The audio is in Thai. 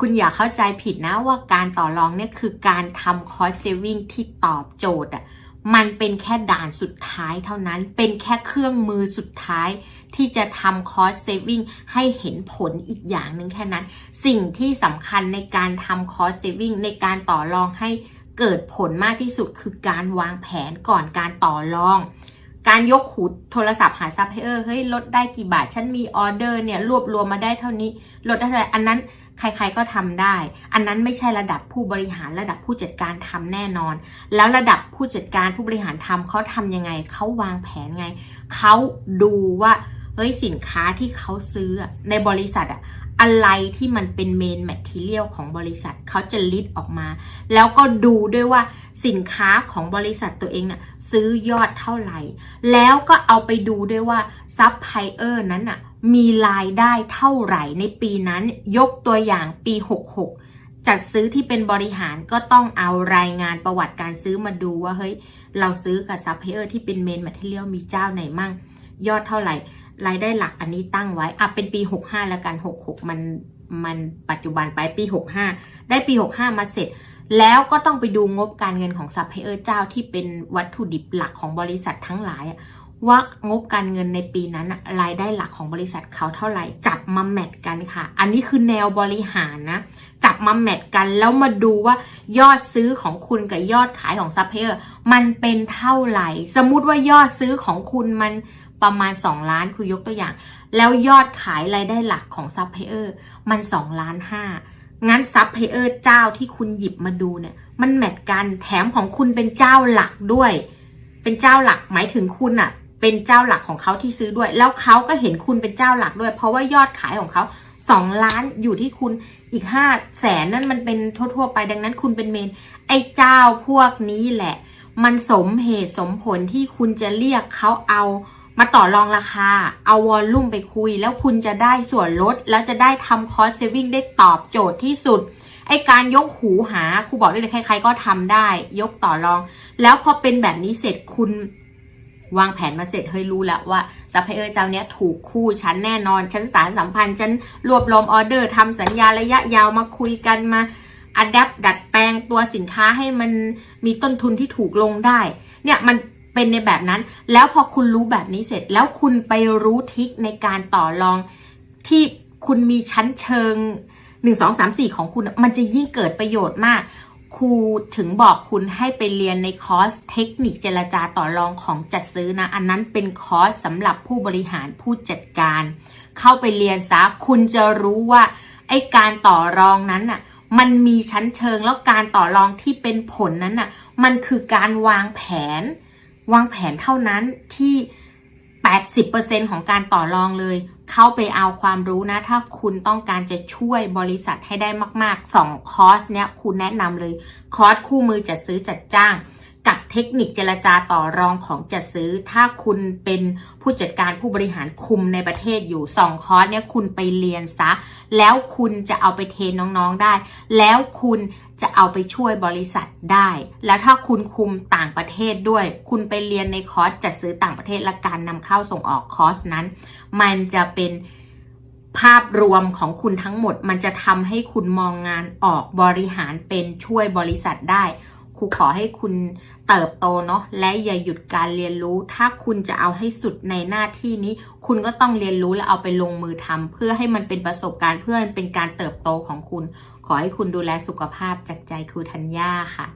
คุณอย่าเข้าใจผิดนะว่าการต่อรองเนี่ยคือการทำคอร์สเซวิ่งที่ตอบโจทย์อะมันเป็นแค่ด่านสุดท้ายเท่านั้น เป็นแค่เครื่องมือสุดท้าย ที่จะทำคอร์สเซวิ่งให้เห็นผลอีกอย่างหนึ่งแค่นั้น สิ่งที่สำคัญในการทำคอร์สเซวิ่งในการต่อรองให้เกิดผลมากที่สุดคือการวางแผนก่อนการต่อรอง การยกหูโทรศัพท์หาซัพพลายเออร์เฮ้ยลดได้กี่บาท ฉันมีออเดอร์เนี่ยรวบรวมมาได้เท่านี้ ลดได้เท่าไหร่อันนั้น ใครๆก็ทำได้ อันนั้นไม่ใช่ระดับผู้บริหารระดับผู้จัดการทำแน่นอน แล้วระดับผู้จัดการผู้บริหารทำเขาทำยังไงเขาวางแผนไงเขาดูว่าเฮ้ยสินค้าที่เขาซื้อในบริษัทอะ อะไรที่มันเป็นเมนแมทเทียลของบริษัทเขาจะลิสต์ออกมา แล้วก็ดูด้วยว่าสินค้าของบริษัทตัวเองน่ะซื้อยอดเท่าไหร่ แล้วก็เอาไปดูด้วยว่าซัพพลายเออร์นั้นน่ะมีรายได้เท่าไหร่ในปีนั้นยกตัวอย่างปี 66 จัดซื้อที่เป็นบริหารก็ต้องเอารายงานประวัติการซื้อมาดูว่าเฮ้ยเราซื้อกับซัพพลายเออร์ที่เป็นเมนแมทเทียลมีเจ้าไหนมั่งยอดเท่าไหร่ รายได้หลักอันนี้ตั้งไว้อะเป็นปี 65 แล้วกัน 66 มันมันปัจจุบันไปปี 65 ได้ปี 65 มาเสร็จ แล้วก็ต้องไปดูงบการเงินของซัพพลายเออร์เจ้าที่เป็นวัตถุดิบหลักของบริษัททั้งหลายว่างบการเงินในปีนั้นรายได้หลักของบริษัทเขาเท่าไหร่ จับมาแมทกันค่ะ อันนี้คือแนวบริหารนะ จับมาแมทกันแล้วมาดูว่ายอดซื้อของคุณกับยอดขายของซัพพลายเออร์มันเป็นเท่าไหร่ สมมุติว่ายอดซื้อของคุณมัน ประมาณ 2 ล้านคือยกตัวอย่าง แล้วยอดขายรายได้หลักของซัพพลายเออร์มัน2ล้านห้างั้นซัพพลายเออร์เจ้าที่คุณหยิบมาดูเนี่ย มันแมทกันแถมของคุณเป็นเจ้าหลักด้วย เป็นเจ้าหลักหมายถึงคุณอะเป็นเจ้าหลักของเขาที่ซื้อด้วย แล้วเขาก็เห็นคุณเป็นเจ้าหลักด้วย เพราะว่ายอดขายของเขาสองล้านอยู่ที่คุณอีกห้าแสนนั่นมันเป็นทั่วๆไปดังนั้นคุณเป็นเมน ไอ้เจ้าพวกนี้แหละ มันสมเหตุสมผลที่คุณจะเรียกเขาเอา มาต่อรองราคา เอาวอลลุ่มไปคุย แล้วคุณจะได้ส่วนลด แล้วจะได้ทำคอสเซวิ่งได้ตอบโจทย์ที่สุด ไอการยกหูหาครูบอกได้เลยใครๆก็ทำได้ ยกต่อรอง แล้วพอเป็นแบบนี้เสร็จคุณวางแผนมาเสร็จเฮ้ยรู้แล้วว่าซัพพลายเออร์เจ้าเนี้ยถูกคู่ฉันแน่นอนฉันสารสัมพันธ์ฉันรวบรวมออเดอร์ทำสัญญาระยะยาวมาคุยกันมาอัดแอปดัดแปลงตัวสินค้าให้มันมีต้นทุนที่ถูกลงได้ เนี่ยมัน เป็นในแบบนั้น แล้วพอคุณรู้แบบนี้เสร็จ แล้วคุณไปรู้ทิคในการต่อรองที่คุณมีชั้นเชิงหนึ่งสองสามสี่ของคุณมันจะยิ่งเกิดประโยชน์มาก ครูถึงบอกคุณให้ไปเรียนในคอร์สเทคนิคเจรจาต่อรองของจัดซื้อนะ อันนั้นเป็นคอร์สสำหรับผู้บริหารผู้จัดการ เข้าไปเรียนซะคุณจะรู้ว่าไอ้การต่อรองนั้นน่ะ มันมีชั้นเชิงแล้วการต่อรองที่เป็นผลนั้นน่ะ มันคือการวางแผน วางแผนเท่านั้นที่ 80%ของการต่อรองเลย เข้าไปเอาความรู้นะ ถ้าคุณต้องการจะช่วยบริษัทให้ได้มาก ๆ 2 คอร์สเนี้ยคุณแนะนำเลย คอร์สคู่มือจัดซื้อจัดจ้าง กับเทคนิคเจรจาต่อรองของจัดซื้อ ถ้าคุณเป็นผู้จัดการผู้บริหารคุมในประเทศอยู่2คอร์สเนี้ยคุณไปเรียนซะ แล้วคุณจะเอาไปเทรนน้องๆได้ แล้วคุณจะเอาไปช่วยบริษัทได้ แล้วถ้าคุณคุมต่างประเทศด้วย คุณไปเรียนในคอร์สจัดซื้อต่างประเทศและการนำเข้าส่งออกคอร์สนั้น มันจะเป็นภาพรวมของคุณทั้งหมด มันจะทำให้คุณมองงานออกบริหารเป็นช่วยบริษัทได้ ครูขอให้คุณเติบโตเนาะและอย่าหยุดการเรียนรู้ ถ้าคุณจะเอาให้สุดในหน้าที่นี้ คุณก็ต้องเรียนรู้และเอาไปลงมือทำเพื่อให้มันเป็นประสบการณ์เพื่อมันเป็นการเติบโตของคุณ ขอให้คุณดูแลสุขภาพจากใจครูธัญญาค่ะ